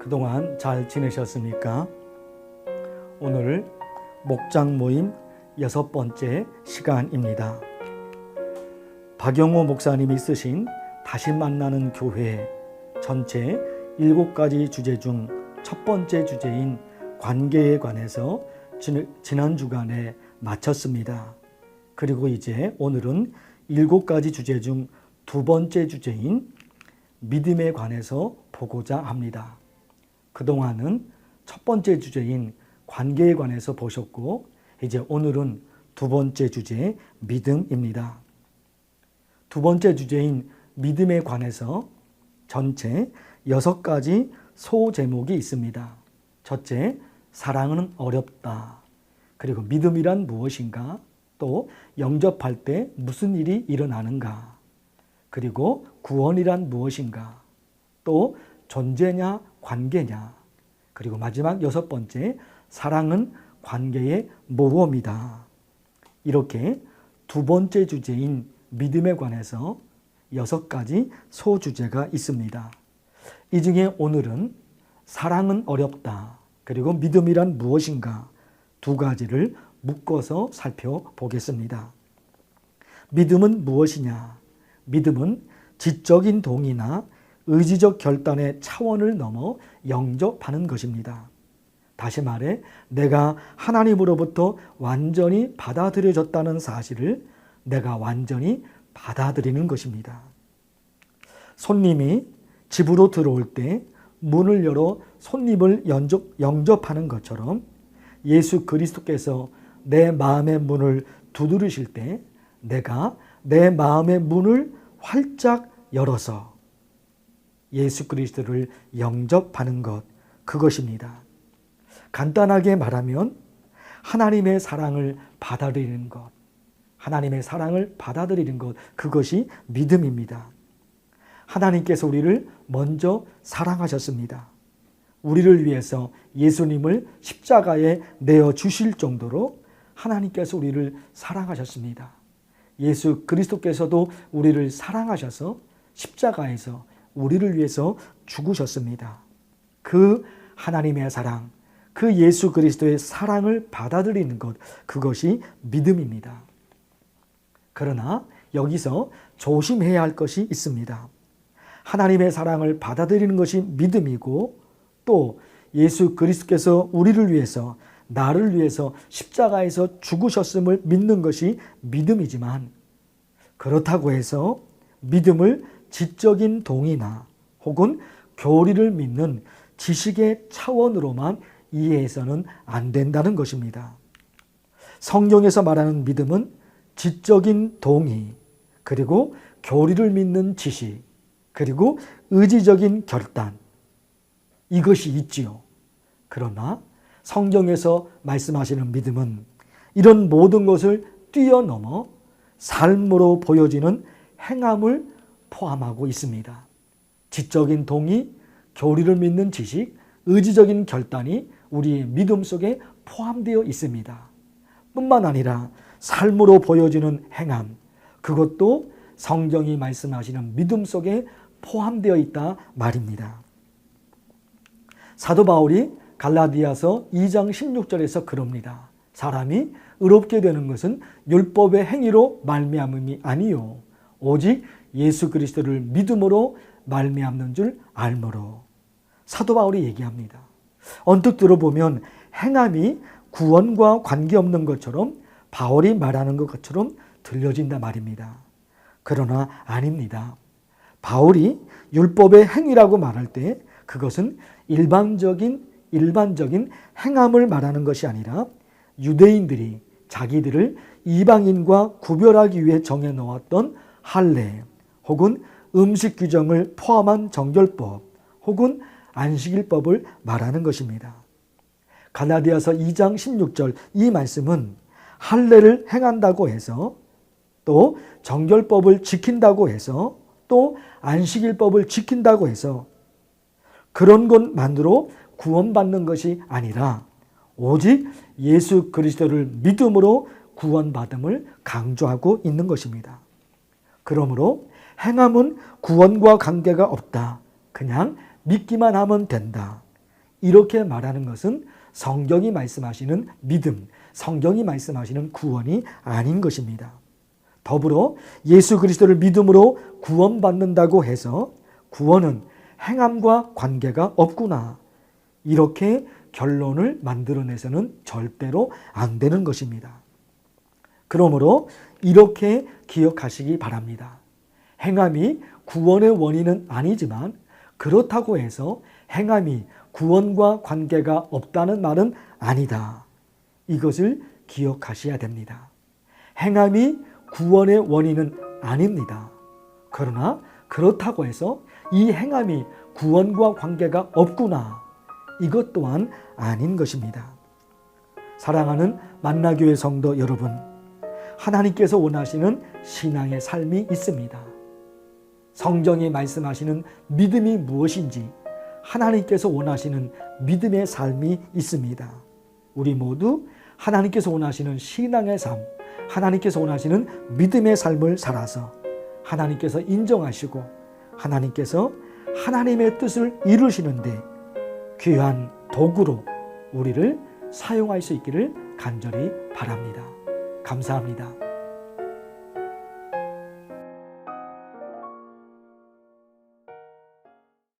그동안 잘 지내셨습니까? 오늘 목장 모임 여섯 번째 시간입니다. 박영호 목사님이 쓰신 다시 만나는 교회 전체 일곱 가지 주제 중 첫 번째 주제인 관계에 관해서 지- 지난 주간에 마쳤습니다. 그리고 이제 오늘은 일곱 가지 주제 중 두 번째 주제인 믿음에 관해서 보고자 합니다. 그동안은 첫 번째 주제인 관계에 관해서 보셨고, 이제 오늘은 두 번째 주제 믿음입니다. 두 번째 주제인 믿음에 관해서 전체 여섯 가지 소제목이 있습니다. 첫째, 사랑은 어렵다. 그리고 믿음이란 무엇인가? 또 영접할 때 무슨 일이 일어나는가? 그리고 구원이란 무엇인가? 또 존재냐 관계냐? 그리고 마지막 여섯 번째, 사랑은 관계의 모범이다. 이렇게 두 번째 주제인 믿음에 관해서 여섯 가지 소주제가 있습니다. 이 중에 오늘은 사랑은 어렵다. 그리고 믿음이란 무엇인가? 두 가지를 묶어서 살펴보겠습니다. 믿음은 무엇이냐? 믿음은 지적인 동의나 의지적 결단의 차원을 넘어 영접하는 것입니다. 다시 말해, 내가 하나님으로부터 완전히 받아들여졌다는 사실을 내가 완전히 받아들이는 것입니다. 손님이 집으로 들어올 때 문을 열어 손님을 영접, 영접하는 것처럼 예수 그리스도께서 내 마음의 문을 두드리실 때 내가 내 마음의 문을 활짝 열어서 예수 그리스도를 영접하는 것 그것입니다. 간단하게 말하면 하나님의 사랑을 받아들이는 것, 하나님의 사랑을 받아들이는 것 그것이 믿음입니다. 하나님께서 우리를 먼저 사랑하셨습니다. 우리를 위해서 예수님을 십자가에 내어 주실 정도로 하나님께서 우리를 사랑하셨습니다. 예수 그리스도께서도 우리를 사랑하셔서 십자가에서 우리를 위해서 죽으셨습니다. 그 하나님의 사랑, 그 예수 그리스도의 사랑을 받아들이는 것, 그것이 믿음입니다. 그러나 여기서 조심해야 할 것이 있습니다. 하나님의 사랑을 받아들이는 것이 믿음이고 또 예수 그리스도께서 우리를 위해서 나를 위해서 십자가에서 죽으셨음을 믿는 것이 믿음이지만 그렇다고 해서 믿음을 지적인 동의나 혹은 교리를 믿는 지식의 차원으로만 이해해서는 안 된다는 것입니다. 성경에서 말하는 믿음은 지적인 동의, 그리고 교리를 믿는 지식, 그리고 의지적인 결단. 이것이 있지요. 그러나 성경에서 말씀하시는 믿음은 이런 모든 것을 뛰어넘어 삶으로 보여지는 행함을 포함하고 있습니다. 지적인 동의, 교리를 믿는 지식, 의지적인 결단이 우리의 믿음 속에 포함되어 있습니다. 뿐만 아니라 삶으로 보여지는 행함, 그것도 성경이 말씀하시는 믿음 속에 포함되어 있다 말입니다. 사도 바울이 갈라디아서 2장 16절에서 그럽니다. 사람이 의롭게 되는 것은 율법의 행위로 말미암음이 아니요 오직 예수 그리스도를 믿음으로 말미암는 줄 알므로 사도 바울이 얘기합니다. 언뜻 들어보면 행함이 구원과 관계없는 것처럼 바울이 말하는 것처럼 들려진다 말입니다. 그러나 아닙니다. 바울이 율법의 행위라고 말할 때 그것은 일반적인 일반적인 행함을 말하는 것이 아니라 유대인들이 자기들을 이방인과 구별하기 위해 정해 놓았던 할례 혹은 음식 규정을 포함한 정결법 혹은 안식일법을 말하는 것입니다. 갈라디아서 2장 16절 이 말씀은 할례를 행한다고 해서 또 정결법을 지킨다고 해서 또 안식일법을 지킨다고 해서 그런 것만으로 구원받는 것이 아니라 오직 예수 그리스도를 믿음으로 구원받음을 강조하고 있는 것입니다. 그러므로 행함은 구원과 관계가 없다. 그냥 믿기만 하면 된다. 이렇게 말하는 것은 성경이 말씀하시는 믿음, 성경이 말씀하시는 구원이 아닌 것입니다. 더불어 예수 그리스도를 믿음으로 구원받는다고 해서 구원은 행함과 관계가 없구나. 이렇게 결론을 만들어내서는 절대로 안 되는 것입니다. 그러므로 이렇게 기억하시기 바랍니다. 행함이 구원의 원인은 아니지만 그렇다고 해서 행함이 구원과 관계가 없다는 말은 아니다. 이것을 기억하셔야 됩니다. 행함이 구원의 원인은 아닙니다. 그러나 그렇다고 해서 이 행함이 구원과 관계가 없구나. 이것 또한 아닌 것입니다. 사랑하는 만나교회 성도 여러분, 하나님께서 원하시는 신앙의 삶이 있습니다. 성경이 말씀하시는 믿음이 무엇인지 하나님께서 원하시는 믿음의 삶이 있습니다. 우리 모두 하나님께서 원하시는 신앙의 삶, 하나님께서 원하시는 믿음의 삶을 살아서 하나님께서 인정하시고 하나님께서 하나님의 뜻을 이루시는데 귀한 도구로 우리를 사용할 수 있기를 간절히 바랍니다. 감사합니다.